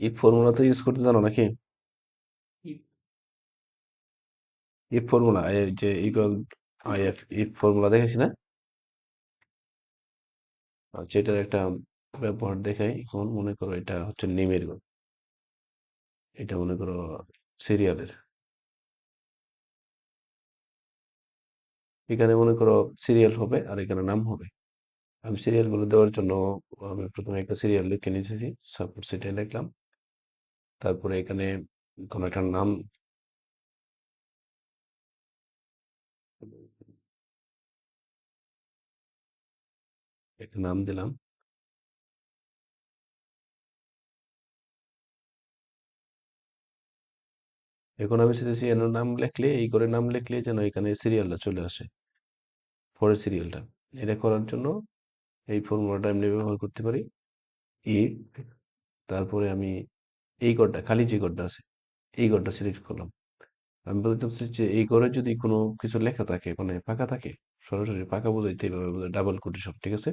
If formula তো use করতে জানো নাকি? ইফ ফর্মুলা এই যে ইকুয়াল আইএফ ইফ ফর্মুলা দেখেছি না? আচ্ছা এটার একটা ব্যবহার দেখাই। এখন মনে করো এটা হচ্ছে নেমের গল্প এটা মনে করো সিরিয়ালের এখানে মনে করো সিরিয়াল হবে আর এখানে নাম হবে। আমি সিরিয়ালগুলো দেওয়ার জন্য আমি প্রথমে একটা সিরিয়াল লিখে নিয়েছি। সাপোজ সেটাই লিখলাম। তারপরে এখানে কোনো একটা নাম একটা নাম দিলাম। এখন আমি চাইতেছি এর নাম লিখলে, এই করে নাম লিখলে যেন এখানে সিরিয়ালটা চলে আসে। পরের সিরিয়ালটা এটা করার জন্য এই ফর্মুলাটা এমনি ব্যবহার করতে পারি। ইফ তারপরে আমি এই ঘরটা খালি যে ঘরটা আছে এই ঘরটা সিলেক্ট করলাম। আমি বলতে চাচ্ছি যে এই ঘরে যদি কোনো কিছু লেখা থাকে মানে ফাঁকা থাকে সরাসরি ফাঁকা বোঝাইতে এইভাবে ডাবল কোটেশন ঠিক আছে?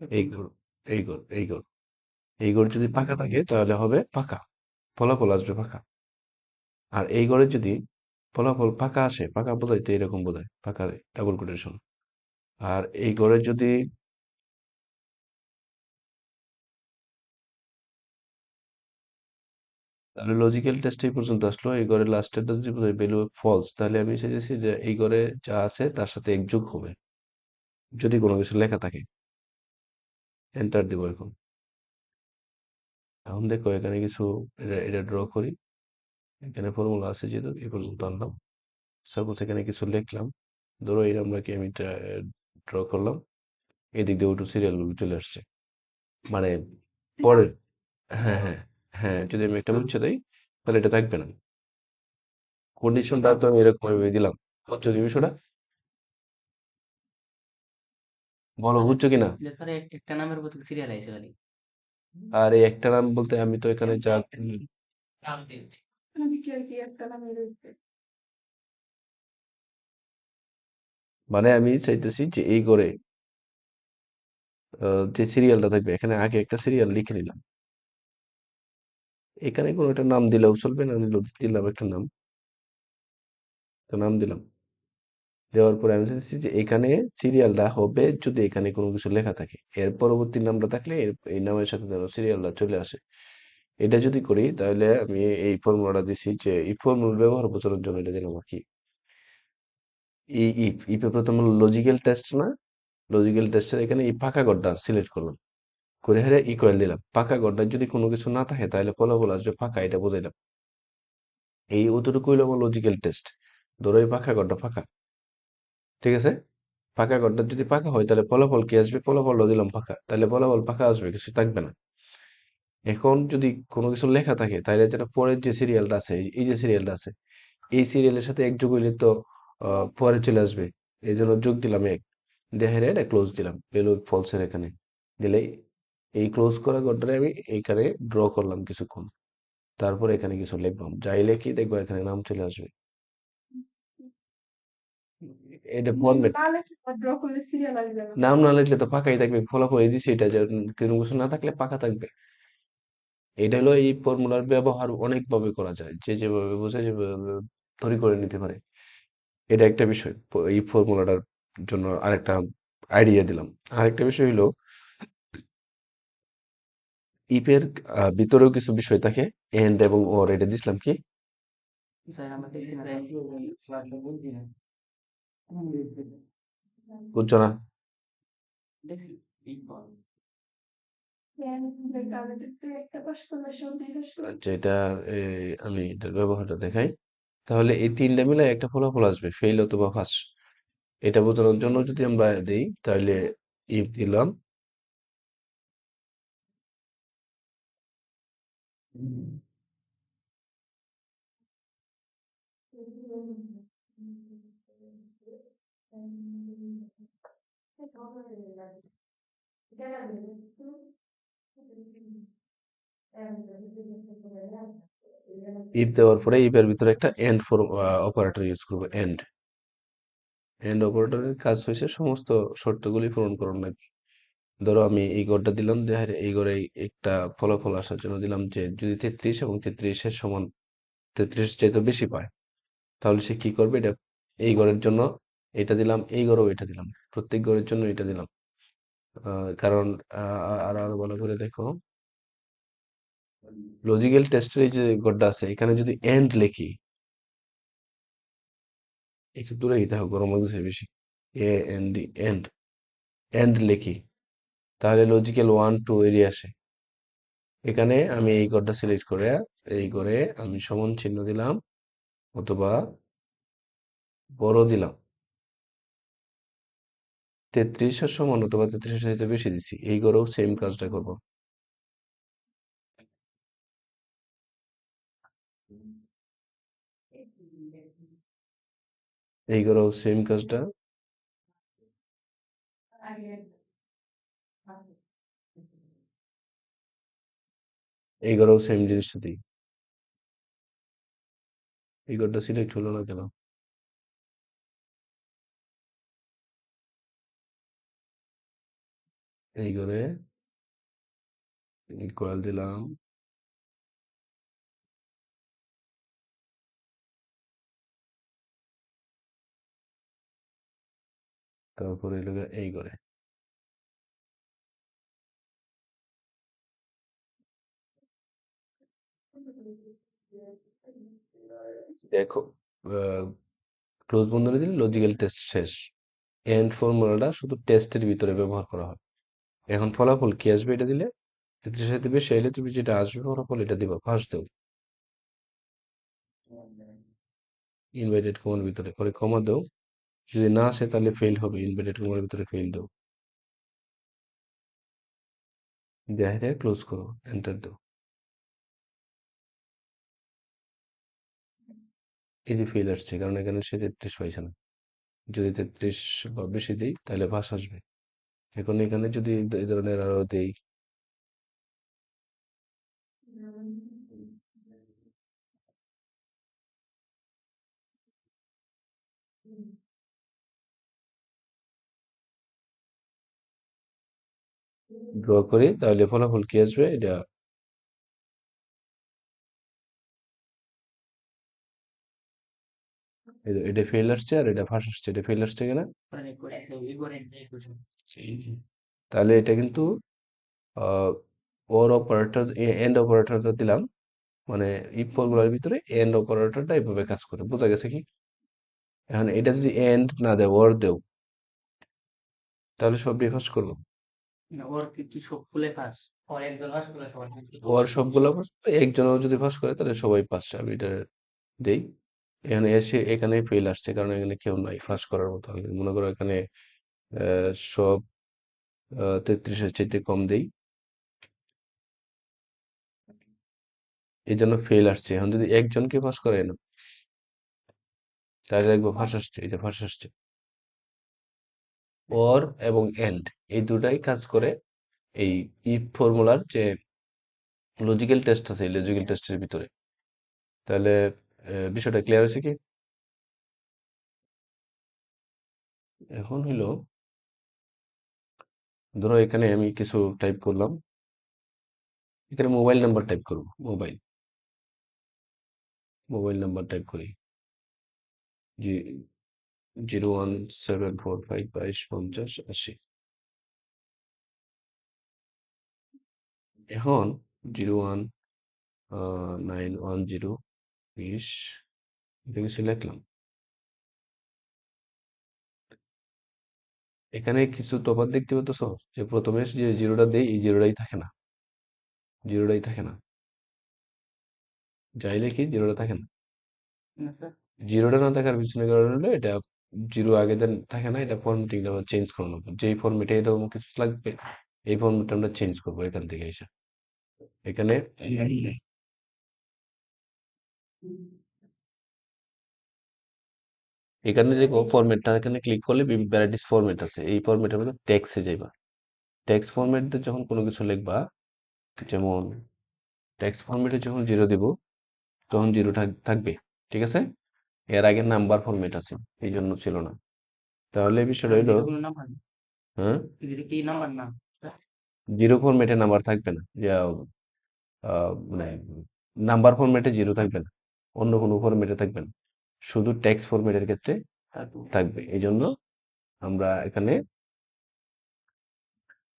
এই ঘর এই ঘর এই ঘর এই ঘর যদি ফাঁকা থাকে তাহলে হবে ফাঁকা ফলাফল আসবে ফাঁকা। আর এই ঘরে যদি ফলাফল ফাঁকা আসে ফাঁকা বোঝাইতে এরকম বোঝায় ফাঁকা ডাবল কোটেশন আর এই ঘরে যদি তাহলে লজিক্যাল টেস্ট এই পর্যন্ত আসলো। এই ঘরে লাস্টেরটা যদি ভ্যালু ফলস তাহলে আমি চাইছি যে এই ঘরে যা আছে তার সাথে এক যোগ হবে। যদি কোনো কিছু লেখা থাকে। এন্টার দিব এখন। এখন দেখো এখানে কিছু, এটা ড্র করি। এখানে ফর্মুলা আছে যেহেতু, এই পর্যন্ত আনলাম। সাপোজ এখানে কিছু লিখলাম। ধরো এই আমরাকে আমি ড্র করলাম। এদিক দিয়ে ওটু সিরিয়াল চলে আসছে। মানে পরের হ্যাঁ হ্যাঁ। হ্যাঁ যদি আমি একটা মুছে দেই তাহলে এটা থাকবে না। কন্ডিশনটা তো আমি এরকম ভাবে দিলাম। বুঝছ কি বিষয়টা? বলো বুঝছ কিনা? একটা নামের বদলে সিরিয়াল আইছে খালি। আর এই একটা নাম বলতে আমি তো এখানে যা একটা নামে রয়েছে? মানে আমি চাইতেছি যে এই করে যে সিরিয়ালটা থাকবে এখানে আগে একটা সিরিয়াল লিখে নিলাম। এখানে কোনো একটা নাম দিলেও চলবে না দিলাম একটা নাম। একটা নাম দিলাম। দেওয়ার পরে আমি চাইতেছি যে এখানে সিরিয়ালটা হবে যদি এখানে কোনো কিছু লেখা থাকে। এর পরবর্তী নামটা থাকলে এই নামের সাথে যেন সিরিয়ালটা চলে আসে। এটা যদি করি তাহলে আমি এই ফর্মুলাটা দিছি যে এই ফর্মুলা ব্যবহার বোঝানোর জন্য এটা দিলাম আর কি ইফে প্রথম লজিক্যাল টেস্ট না? লজিক্যাল টেস্টের এখানে এই ফাঁকা ঘরটা সিলেক্ট করলাম। করে হেরে ইকুয়াল দিলাম। ফাঁকা ঘরটা যদি কোনো কিছু না থাকে, তাহলে ফলাফল আসবে ফাঁকা, এটা বোঝাইলাম। এই অতটুকু হইল আমার লজিক্যাল টেস্ট ধরো এই ফাঁকা ঘরটা ফাঁকা। ঠিক আছে? ফাঁকা ঘরটা যদি ফাঁকা হয়, তাহলে ফলাফল কি আসবে? ফলাফলটা দিলাম ফাঁকা। তাহলে ফলাফল ফাঁকা আসবে, কিছু থাকবে না। এখন যদি কোনো কিছু লেখা থাকে, তাহলে যেটা পরের যে সিরিয়ালটা আছে, এই- যে সিরিয়ালটা আছে, এই সিরিয়ালের সাথে এক যোগ হইলে তো পরে চলে আসবে। এই জন্য যোগ দিলাম এক। দেখে এটা ক্লোজ দিলাম। ভ্যালু ফলসের এখানে। দিলে এই ক্লোজ করা ঘরটা আমি এইখানে ড্র করলাম কিছুক্ষণ। তারপর এখানে কিছু লিখলাম। যাই লিখি দেখব এখানে নাম চলে আসবে। এটা নাম না লিখলে তো ফাঁকাই থাকবে ফলাফল এই দিছি এটা যে কোনো কিছু না থাকলে ফাঁকা থাকবে। এটা হলো এই ফর্মুলার ব্যবহার অনেকভাবে করা যায়। যে যেভাবে বোঝে যেভাবে তৈরি করে নিতে পারে। এটা একটা বিষয়। এই ফর্মুলাটার জন্য আরেকটা আইডিয়া দিলাম। আরেকটা বিষয় হলো ইফের আহ, ভিতরেও কিছু বিষয় থাকে। এন্ড এবং ওর এটা দিছিলাম কি? বুঝছ না। আচ্ছা আমি এটার ব্যবহারটা দেখাই। তাহলে এই তিনটা মিলে একটা ফলাফল আসবে ফেল অথবা পাস এটা বোঝানোর জন্য যদি আমরা দিই তাহলে ইফ দিলাম। ইফ দেওয়ার পরে ইফ এর ভিতরে একটা এন্ড ফর অপারেটর ইউজ করব এন্ড এন্ড অপারেটরের কাজ হয়েছে, সমস্ত শর্তগুলি পূরণ করানো লাগবে ধরো আমি এই ঘরটা দিলাম হ্যাঁ এই ঘরে একটা ফলাফল আসার জন্য দিলাম যে যদি তেত্রিশ এবং তেত্রিশের সমান, তেত্রিশ চাইতে বেশি পায়, তাহলে সে কি করবে? এটা এই ঘরের জন্য এটা দিলাম, এই ঘরেও এটা দিলাম, প্রত্যেক ঘরের জন্য এটা দিলাম। কারণ আর আরও ভালো করে দেখো লজিক্যাল টেস্টের এই যে ঘরটা আছে, এখানে যদি এন্ড লিখি, একটু দূরে দেখো, গরম লাগছে বেশি A N D and and লিখি তাহলে লজিক্যাল ওয়ান টু এরিয়া আসে। এখানে আমি এই ঘরটা সিলেক্ট করে, এই ঘরে আমি সমান চিহ্ন দিলাম অথবা বড় দিলাম। তেত্রিশের সমান অথবা তেত্রিশের সাথে বেশি দিছি, এই ঘরেও সেম কাজটা করব। এই ঘরেও সেম কাজটা। এই ঘরেও সেম জিনিসটা দিই। এই ঘরটা সিলেক্ট হলো না কেন? এই করে ইকুয়াল দিলাম। তারপরে এই ঘরে দেখো ক্লোজ বন্ধনী দিলে লজিক্যাল টেস্ট শেষ। এন্ড ফর্মুলাটা শুধু টেস্টের ভিতরে ব্যবহার করা হয়। এখন ফলাফল কি আসবে এটা দিলে? সাথে বেশি তুমি যেটা আসবে ফলাফল এটা দিবা ফার্স্ট ইনভাইটেড কমার ভিতরে করে কমা দাও। যদি না আসে তাহলে ফেল হবে ইনভাইটেড কমার ভিতরে ফেল দাও। দেখে ক্লোজ করো এন্টার দাও। এই যে ফেল আসছে। কারণ এখানে সে তেত্রিশ পাইছে না। যদি তেত্রিশ বা বেশি দিই, তাহলে পাস আসবে। এখন এখানে যদি এই ধরনের আরও দেই ড্র করি, তাহলে ফলাফল কি আসবে? এটা এটা ফেল আসছে আর এটা ফার্স্ট আসছে এটা ফেল আসছে কিনা তাহলে এটা কিন্তু ওর অপারেটর এন্ড অপারেটরটা দিলাম মানে ইফ ফর্মুলার ভিতরে এন্ড অপারেটরটা এভাবে কাজ করে বোঝা গেছে কি এখন এটা যদি এন্ড না দেও ওর দেও তাহলে সব রিফার্স করব ওর কিন্তু সব খুলে ফাঁস ওর ফাঁস সবগুলো pass, একজনও যদি পাস করে তাহলে সবাই পাস আমি এটা দেই এখানে এসে এখানে ফেল আসছে, কারণ এখানে কেউ নাই, ফাঁস করার মতো মনে করো এখানে সব তেত্রিশের চাইতে কম দেই। এই জন্য ফেল আসছে। এখন যদি একজনকে পাস করে না, তাহলে দেখব ফাঁস আসছে, এই যে ফাঁস আসছে। অর এবং এন্ড এই দুটাই কাজ করে এই ইফ ফর্মুলার যে লজিক্যাল টেস্ট আছে, এই লজিক্যাল টেস্টের ভিতরে। তাহলে আহ, বিষয়টা ক্লিয়ার হয়েছে কি? এখন হইল ধরো এখানে আমি কিছু টাইপ করলাম। এখানে মোবাইল নাম্বার টাইপ করব মোবাইল মোবাইল নাম্বার টাইপ করি। Zero one seven four five বাইশ পঞ্চাশ আশি এখন zero one nine one zero বিশ কিছু লিখলাম এখানে কিছু তফাৎ দেখতে পাচ্ছ যে প্রথমে যে জিরোটা দেই এই জিরোটাই থাকে না। জিরোটাই থাকে না। যাই লিখি জিরোটা থাকে না? জিরোটা না থাকার পিছনে কারণ হলো এটা জিরো আগে দেন থাকে না এটা ফরম্যাটিংটা আমরা চেঞ্জ করানো যেই ফরম্যাটে এরকম কিছু লাগবে এই ফরম্যাটটা আমরা চেঞ্জ করব এখান থেকে এসে। এখানে এখানে দেখো ফরম্যাটটা এখানে ক্লিক করলে ভ্যারাইটিস ফরম্যাট আছে। এই ফরম্যাটের মধ্যে টেক্সে যাইবা। টেক্সট ফরম্যাট যখন কোনো কিছু লিখবা যেমন টেক্সট ফরম্যাটে যখন জিরো দিব তখন জিরো থাকবে ঠিক আছে? এর আগে নাম্বার ফরম্যাট আছে এই জন্য ছিল না। তাহলে বিষয়টা নাম্বার হ্যাঁ? জিরো ফরম্যাটে নাম্বার থাকবে না। যে মানে নাম্বার ফরম্যাটে জিরো থাকবে না। অন্য কোনো ফরম্যাটে থাকবে না শুধু টেক্সট ফরম্যাটের ক্ষেত্রে থাকবে। এই জন্য আমরা এখানে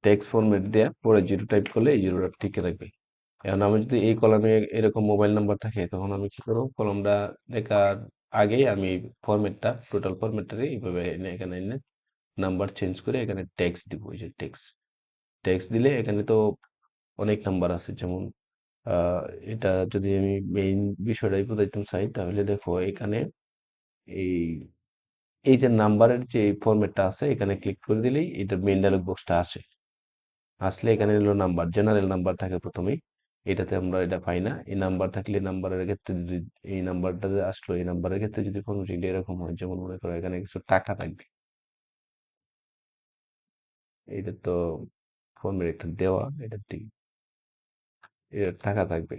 টেক্সট ফরম্যাট দিয়ে পরে জিরো টাইপ করলে এই জিরোটা টিকে থাকবে। এখন আমি যদি এই কলামে এরকম মোবাইল নাম্বার থাকে তখন আমি কি করব? কলমটা দেখার আগেই আমি ফরম্যাটটা টোটাল ফরম্যাটটা এইভাবে এনে এখানে এনে নাম্বার চেঞ্জ করে এখানে টেক্সট দিব। এই যে টেক্সট টেক্সট দিলে এখানে তো অনেক নাম্বার আছে। যেমন এটা যদি আমি মেইন বিষয়টাই বোঝাইতে চাই, তাহলে দেখো এখানে এই এই যে নাম্বারের যে ফরম্যাটটা আছে, এখানে ক্লিক করে দিলেই এটা মেইন ডায়লগ বক্সটা আসে। আসলে এখানে হলো নাম্বার জেনারেল নাম্বার থাকে প্রথমেই। এটাতে আমরা এটা পাই না। এই নাম্বার থাকলে নাম্বারের ক্ষেত্রে যদি, এই নাম্বারটা যে আসলো, এই নাম্বারের ক্ষেত্রে যদি ফর্মেটিংটা এরকম হয়, যেমন মনে করো এখানে কিছু টাকা থাকবে। এটা তো ফর্মের একটা দেওয়া, এটা ঠিক। টাকা থাকবে।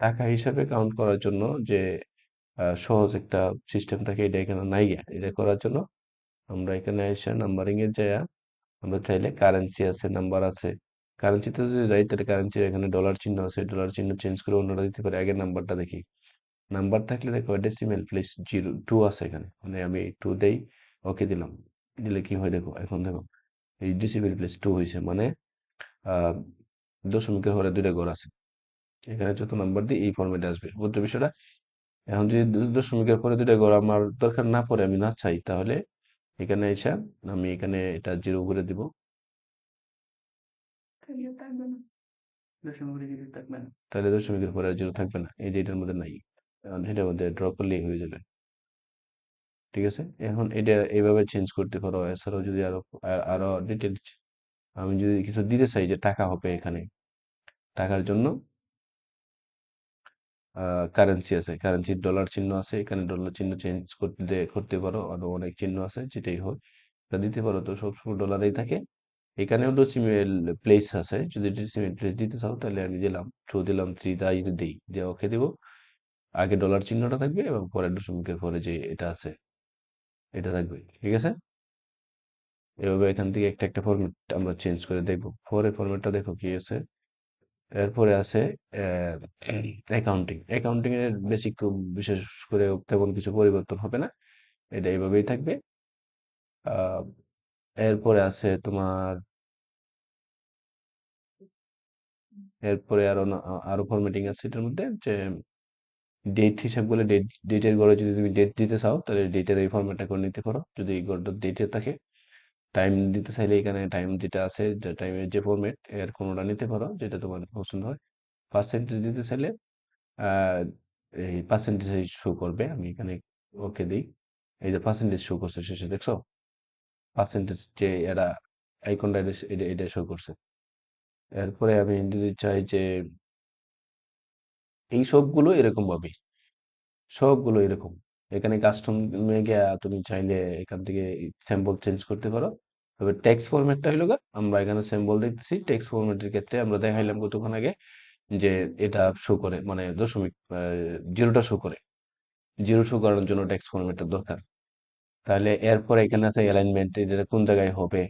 টাকা হিসাবে কাউন্ট করার জন্য যে সহজ একটা সিস্টেম থাকে, এটা এখানে নাই। এটা করার জন্য আমরা এখানে এসে নাম্বারিং এর যাইয়া আমরা চাইলে কারেন্সি আছে নাম্বার আছে। কারেন্সিতে যদি যাই, তাহলে কারেন্সি এখানে ডলার চিহ্ন আছে। ডলার চিহ্ন চেঞ্জ করে অন্যটা দিতে পারে। আগের নাম্বারটা দেখি। নাম্বার থাকলে দেখো ডেসিমেল প্লেস জিরো টু আছে এখানে। মানে আমি টু দেই ওকে দিলাম। দিলে কি হয় দেখো, এখন দেখো, এই ডেসিমেল প্লেস টু হয়েছে মানে দশমিকের ঘরে দুইটা ঘর আছে। এখানে যত নাম্বার দিই এই ফর্মেটে আসবে। বুঝছ বিষয়টা এখন যদি দশমিকের পরে দুইটা ঘর আমার দরকার না পড়ে আমি না চাই তাহলে এখানে এসে আমি এখানে এটা জিরো করে দিব। তাহলে দশমিকের পরে জিরো থাকবে না। এই যে এটার মধ্যে নাই। এখন এটার মধ্যে ড্র করলেই হয়ে যাবে। ঠিক আছে? এখন এটা এইভাবে চেঞ্জ করতে পারো। এছাড়াও যদি আরও আরও ডিটেল আমি যদি কিছু দিতে চাই যে টাকা হবে এখানে, টাকার জন্য কারেন্সি আছে। কারেন্সির ডলার চিহ্ন আছে, এখানে ডলার চিহ্ন চেঞ্জ করতে করতে পারো আরও অনেক চিহ্ন আছে, যেটাই হোক। তা দিতে পারো তো সবসময় ডলারেই থাকে। এখানেও ডেসিমেল প্লেস আছে। যদি ডেসিমেল প্লেস দিতে চাও তাহলে আমি দিলাম টু দিলাম থ্রি তাই দিই। দিয়ে ওকে দেবো। আগে ডলার চিহ্নটা থাকবে এবং পরে দশমিকের পরে যে এটা আছে, এটা থাকবে। ঠিক আছে? এভাবে এখান থেকে একটা একটা ফরম্যাট আমরা চেঞ্জ করে দেখব। পরে ফরম্যাটটা দেখো কি আছে? এরপরে আছে অ্যাকাউন্টিং অ্যাকাউন্টিং এর বেসিক বিশেষ করে তেমন কিছু পরিবর্তন হবে না। এটা এইভাবেই থাকবে। এরপরে আছে তোমার এরপরে আরও আরও ফরম্যাটিং আছে এটার মধ্যে যে ডেট হিসাব করে ডেট ডেটের গড়ে যদি তুমি ডেট দিতে চাও, তাহলে ডেটের এই ফরম্যাটটা করে নিতে পারো। যদি এই ঘরটা ডেটে থাকে টাইম দিতে চাইলে এখানে টাইম যেটা আছে টাইমের যে ফরম্যাট এর কোনোটা নিতে পারো, যেটা তোমার পছন্দ হয়। পার্সেন্টেজ দিতে চাইলে এই পার্সেন্টেজ শো করবে, আমি এখানে ওকে দিই। এই যে পার্সেন্টেজ শো করছে শেষে, দেখছ? পার্সেন্টেজ যে এরা আইকনটা এটা এটা শো করছে। এরপরে আমি যদি চাই যে, এই সবগুলো এরকম ভাবে, সবগুলো এরকম। এখানে কাস্টমে গিয়ে তুমি চাইলে এখান থেকে স্যাম্পল চেঞ্জ করতে পারো। তবে টেক্সট ফরম্যাটটা গা, আমরা এখানে স্যাম্পল দেখতেছি। টেক্সট ফরম্যাটের ক্ষেত্রে আমরা দেখাইলাম কতক্ষণ আগে যে এটা শো করে মানে দশমিক জিরোটা শো করে। জিরো শো করানোর জন্য টেক্সট ফরম্যাটের দরকার। তাহলে এরপর এখানে আছে অ্যালাইনমেন্ট যেটা কোন জায়গায় হবে?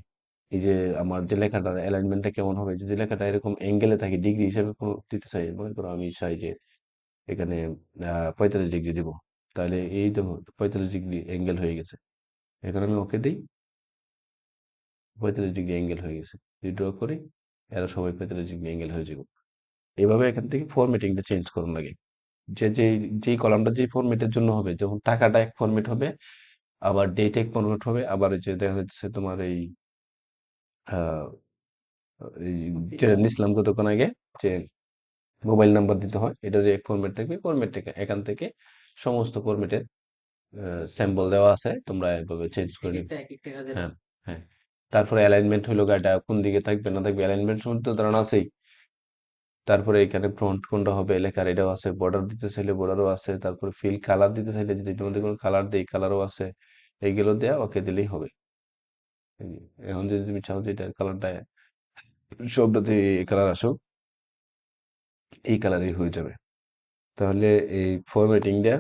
এই যে আমার যে লেখাটা অ্যালাইনমেন্টটা কেমন হবে? যদি লেখাটা এরকম অ্যাঙ্গেলে থাকে ডিগ্রি হিসেবে দিতে চাই মনে করো আমি চাই যে এখানে পঁয়তাল্লিশ ডিগ্রি দিব। তাহলে এই তো পঁয়তাল্লিশ ডিগ্রি অ্যাঙ্গেল হয়ে গেছে। এখন আমি ওকে দিই, পঁয়তাল্লিশ ডিগ্রি অ্যাঙ্গেল হয়ে গেছে। যদি করি, এরা সবাই পঁয়তাল্লিশ ডিগ্রি অ্যাঙ্গেল হয়ে যাবে। এভাবে এখান থেকে ফরম্যাটিংটা চেঞ্জ করুন লাগে যে যে, যেই কলামটা যেই ফরম্যাটের জন্য হবে, যেমন টাকাটা এক ফরম্যাট হবে, আবার ডেট এক ফরম্যাট হবে, আবার যে দেখা যাচ্ছে তোমার এই যেটা নিছিলাম কতক্ষণ আগে, যে মোবাইল নাম্বার দিতে হয়, এটা যে এক ফরম্যাট থাকবে ফরম্যাট থেকে এখান থেকে সমস্ত ফরম্যাটের স্যাম্পল দেওয়া আছে। তোমরা এভাবে চেঞ্জ করে নিবে। হ্যাঁ হ্যাঁ। তারপরে অ্যালাইনমেন্ট হলো গাড়িটা কোন দিকে থাকবে না থাকবে অ্যালাইনমেন্ট সম্বন্ধে তো ধারণা আছেই। তারপরে এখানে ফ্রন্ট কোনটা হবে লেখার এটাও আছে বর্ডার দিতে চাইলে বর্ডারও আছে তারপরে ফিল কালার দিতে চাইলে যদি মধ্যে কোনো কালার দেই কালারও আছে এইগুলো দেয়া ওকে দিলেই হবে। এখন যদি তুমি চাও যে এটার কালারটা সবটাতে কালার আসুক এই কালারই হয়ে যাবে। তাহলে এই ফরম্যাটিংটা